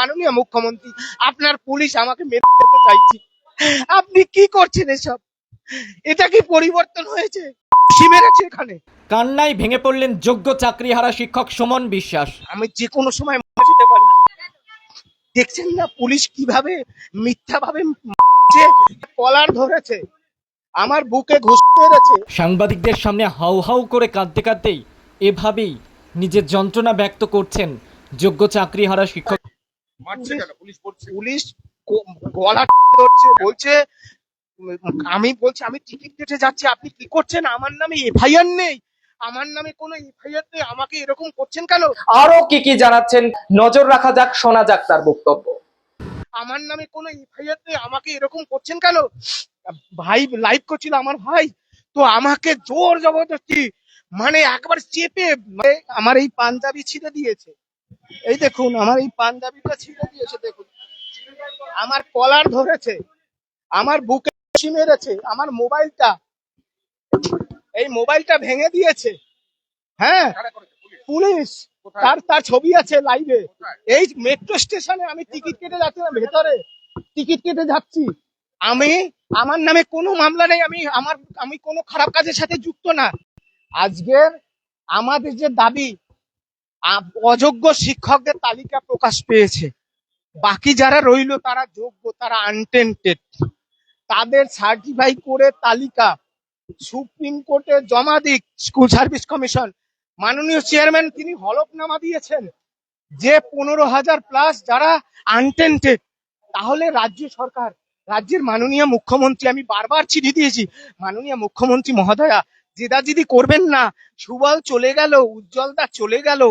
মাননীয় মুখ্যমন্ত্রী আপনার পুলিশ আমাকে মেরে চাইছি। আপনি কি করছেন এসব? এটা কি পরিবর্তন হয়েছে? এখানে? কান্নায় ভেঙে পড়লেন যোগ্য চাকরিহারা শিক্ষক সুমন বিশ্বাস। আমি যে কোনো সময় যেতে পারি। দেখছেন না পুলিশ কীভাবে মিথ্যা ভাবে কলার ধরেছে। আমার বুকে ঘুষ মেরেছে। সাংবাদিকদের সামনে হাউ হাউ করে কাঁদতে কাঁদতেই এভাবেই নিজের যন্ত্রণা ব্যক্ত করছেন যোগ্য চাকরিহারা শিক্ষক মারছে কেন? পুলিশ করছে। পুলিশ গলা ধরছে বলছে আমি বলছি আমি টিকিট কেটে যাচ্ছি আপনি কি করছেন? আমার নামে এফআইআর নেই। আমার নামে কোনো এফআইআর নেই। আমাকে এরকম করছেন কেন? আরও কি কি জানাচ্ছেন? নজর রাখা যাক শোনা যাক তার বক্তব্য। আমার নামে কোনো এফআইআর নেই। আমাকে এরকম করছেন কেন? ভাই লাইভ করছিল আমার ভাই। তো আমাকে জোর জবরদস্তি মানে একবার চেপে মানে আমার এই পাঞ্জাবি ছিঁড়ে দিয়েছে। এই দেখুন, আমার এই পাঞ্জাবিটা ছিঁড়ে দিয়েছে দেখুন। আমার কলার ধরেছে, আমার বুকে মেরেছে, আমার মোবাইলটা, এই মোবাইলটা ভেঙে দিয়েছে। হ্যাঁ পুলিশ, তার তার ছবি আছে লাইভে। এই মেট্রো স্টেশনে আমি টিকিট কেটে যাচ্ছিলাম ভেতরে টিকিট কেটে যাচ্ছি। আমি, আমার নামে কোনো মামলা নেই, আমি, আমার, আমি কোনো খারাপ কাজের সাথে যুক্ত না। আজকের আমাদের যে দাবি অযোগ্য শিক্ষকদের তালিকা প্রকাশ পেয়েছে। বাকি যারা রইল তারা যোগ্য, তারা আনটেন্টেড তাদের সার্টিফাই করে তালিকা সুপ্রিম কোর্টে জমা দিক স্কুল সার্ভিস কমিশন মাননীয় চেয়ারম্যান তিনি হলফনামা দিয়েছেন যে পনেরো হাজার প্লাস যারা আনটেন্টেড তাহলে রাজ্য সরকার, রাজ্যের মাননীয় মুখ্যমন্ত্রী, আমি বারবার চিঠি দিয়েছি, মাননীয় মুখ্যমন্ত্রী মহোদয়া, জেদাজিদি করবেন না। সুবল চলে গেল উজ্জ্বল দা চলে গেল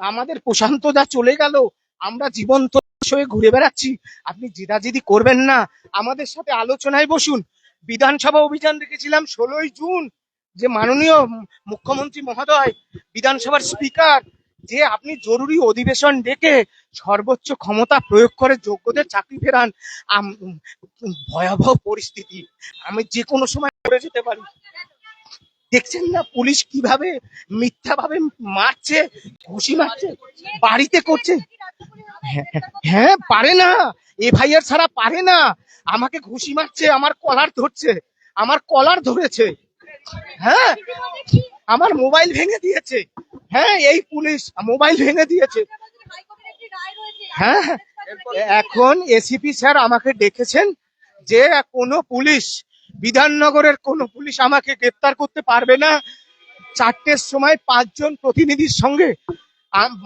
আমাদের প্রশান্ত দা চলে গেল। আমরা জীবন্ত হয়ে ঘুরে বেড়াচ্ছি। আপনি জেদাজিদি করবেন না। আমাদের সাথে আলোচনায় বসুন। বিধানসভা অভিযান রেখেছিলাম ষোলোই জুন। যে মাননীয় মুখ্যমন্ত্রী মহোদয়, বিধানসভার স্পিকার, যে আপনি জরুরি অধিবেশন ডেকে সর্বোচ্চ ক্ষমতা প্রয়োগ করে যোগ্যদের চাকরি ফেরান। ভয়াবহ পরিস্থিতি। আমি যে কোনো সময় করে যেতে পারি। দেখছেন না পুলিশ কীভাবে মিথ্যা ভাবে মারছে ঘুষি মারছে বাড়িতে করছে? হ্যাঁ, হ্যাঁ পারে না। এফআইআর ছাড়া পারে না। আমাকে ঘুষি মারছে আমার কলার ধরছে আমার কলার ধরেছে। হ্যাঁ আমার মোবাইল ভেঙে দিয়েছে। হ্যাঁ এই পুলিশ মোবাইল ভেঙে দিয়েছে। হ্যাঁ হ্যাঁ। এখন এসিপি স্যার আমাকে ডেকেছেন যে কোনো পুলিশ বিধাননগরের কোনো পুলিশ আমাকে গ্রেপ্তার করতে পারবে না। চারটের সময় পাঁচজন প্রতিনিধির সঙ্গে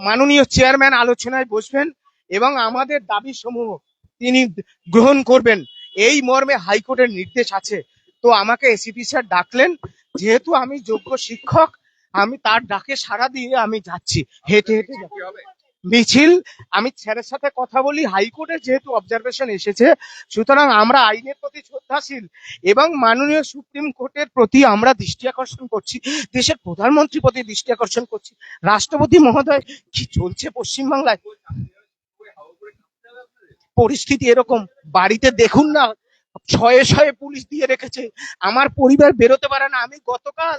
মাননীয় চেয়ারম্যান আলোচনায় বসবেন এবং আমাদের দাবি সমূহ তিনি গ্রহণ করবেন। এই মর্মে হাইকোর্টের নির্দেশ আছে। তো আমাকে এসিপি স্যার ডাকলেন, যেহেতু আমি যোগ্য শিক্ষক, আমি তার ডাকে সাড়া দিয়ে আমি যাচ্ছি। হেঁটে হেঁটে যাচ্ছি। মিছিল। আমি স্যারের সাথে কথা বলি, হাইকোর্টে যেহেতু অবজারভেশন এসেছে, সুতরাং আমরা আইনের প্রতি শ্রদ্ধাশীল এবং মাননীয় সুপ্রিম কোর্টের প্রতি আমরা দৃষ্টি আকর্ষণ করছি, দেশের প্রধানমন্ত্রীর প্রতি দৃষ্টি আকর্ষণ করছি। রাষ্ট্রপতি মহোদয়, কি চলছে পশ্চিমবাংলায়? পরিস্থিতি এরকম, বাড়িতে দেখুন না, ছয়ে ছয়ে পুলিশ দিয়ে রেখেছে, আমার পরিবার বেরোতে পারে না, আমি গতকাল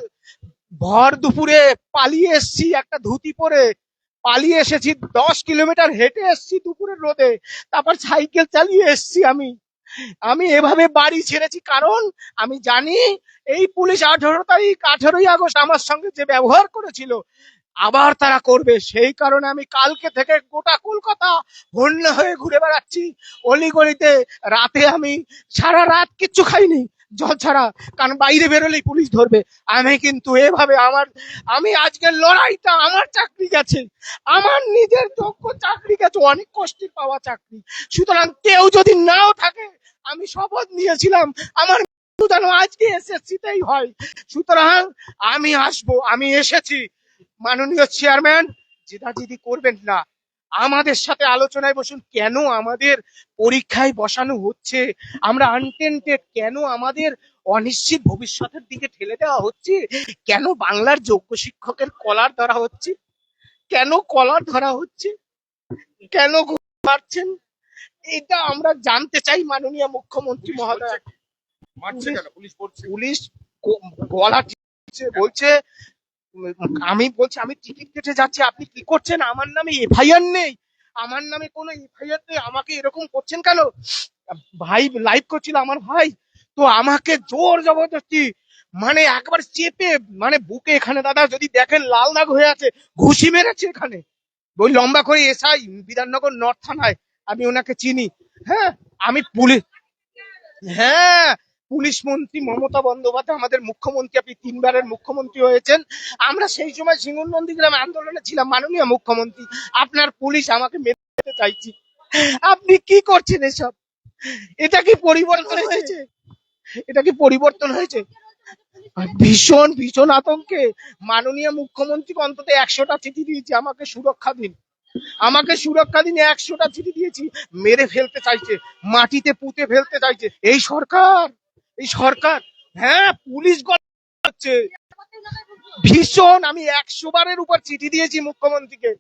ভর দুপুরে পালিয়ে এসছি একটা ধুতি পরে। পালিয়ে এসেছি, দশ কিলোমিটার হেঁটে এসছি দুপুরের রোদে। তারপর সাইকেল চালিয়ে এসছি আমি। আমি এভাবে বাড়ি ছেড়েছি কারণ আমি জানি এই পুলিশ আঠারো তারিখ আঠারোই আগস্ট আমার সঙ্গে যে ব্যবহার করেছিল, আবার তারা করবে। সেই কারণে আমি কালকে থেকে গোটা কলকাতা হন্য হয়ে ঘুরে বেড়াচ্ছি। অলিগলিতে রাতে আমি সারা রাত কিচ্ছু খাইনি। জল ছাড়া, কারণ বাইরে বেরোলেই পুলিশ ধরবে। আমি কিন্তু এভাবে আমার, আমি আজকের লড়াইটা, আমার চাকরি গেছে। আমার নিজের যোগ্য চাকরি গেছে, অনেক কষ্টে পাওয়া চাকরি। সুতরাং কেউ যদি নাও থাকে, আমি শপথ নিয়েছিলাম, আমার যেন আজকে এসএসসিতেই হয়। সুতরাং আমি আসব, আমি এসেছি। মাননীয় চেয়ারম্যান জেদাজিদি করবেন না। আমাদের সাথে আলোচনায় বসুন কেন আমাদের পরীক্ষায় বসানো হচ্ছে? আমরা আনটেন্টেড কেন আমাদের অনিশ্চিত ভবিষ্যতের দিকে ঠেলে দেওয়া হচ্ছে? কেন বাংলার যোগ্য শিক্ষকের কলার ধরা হচ্ছে? কেন কলার ধরা হচ্ছে? কেন মারছেন এটা আমরা জানতে চাই মাননীয় মুখ্যমন্ত্রী মহোদয়। পুলিশ গলা বলছে উম, আমি বলছি, আমি টিকিট কেটে যাচ্ছি, আপনি কি করছেন? আমার নামে এফআইআর নেই। আমার নামে কোনো এফআইআর নেই। আমাকে এরকম করছেন কেন? ভাই লাইভ করছিল আমার ভাই। তো আমাকে জোর জবরদস্তি মানে একবার চেপে মানে বুকে এখানে দাদা, যদি দেখেন লাল দাগ হয়ে আছে, ঘুষি মেরেছে এখানে। ওই লম্বা করে এসআই, বিধাননগর নর্থ থানায়। আমি ওনাকে চিনি। হ্যাঁ আমি পুলিশ হ্যাঁ পুলিশ মন্ত্রী মমতা বন্দ্যোপাধ্যায় আমাদের মুখ্যমন্ত্রী, আপনি তিনবারের মুখ্যমন্ত্রী হয়েছেন। আমরা সেই সময় সিঙ্গুর নন্দীগ্রামে আন্দোলনে ছিলাম, মাননীয় মুখ্যমন্ত্রী। আপনার পুলিশ আমাকে মেরে চাইছি। আপনি কি করছেন এসব? এটা কি পরিবর্তন হয়েছে? এটা কি পরিবর্তন হয়েছে? ভীষণ ভীষণ আতঙ্কে মাননীয় মুখ্যমন্ত্রীকে অন্তত একশোটা চিঠি দিয়েছি, আমাকে সুরক্ষা দিন। আমাকে সুরক্ষা দিন, একশোটা চিঠি দিয়েছি। মেরে ফেলতে চাইছে, মাটিতে পুঁতে ফেলতে চাইছে। এই সরকার! এই সরকার হ্যাঁ পুলিশ গলা ভীষণ আমি একশো বারের উপর চিঠি দিয়েছি মুখ্যমন্ত্রীকে।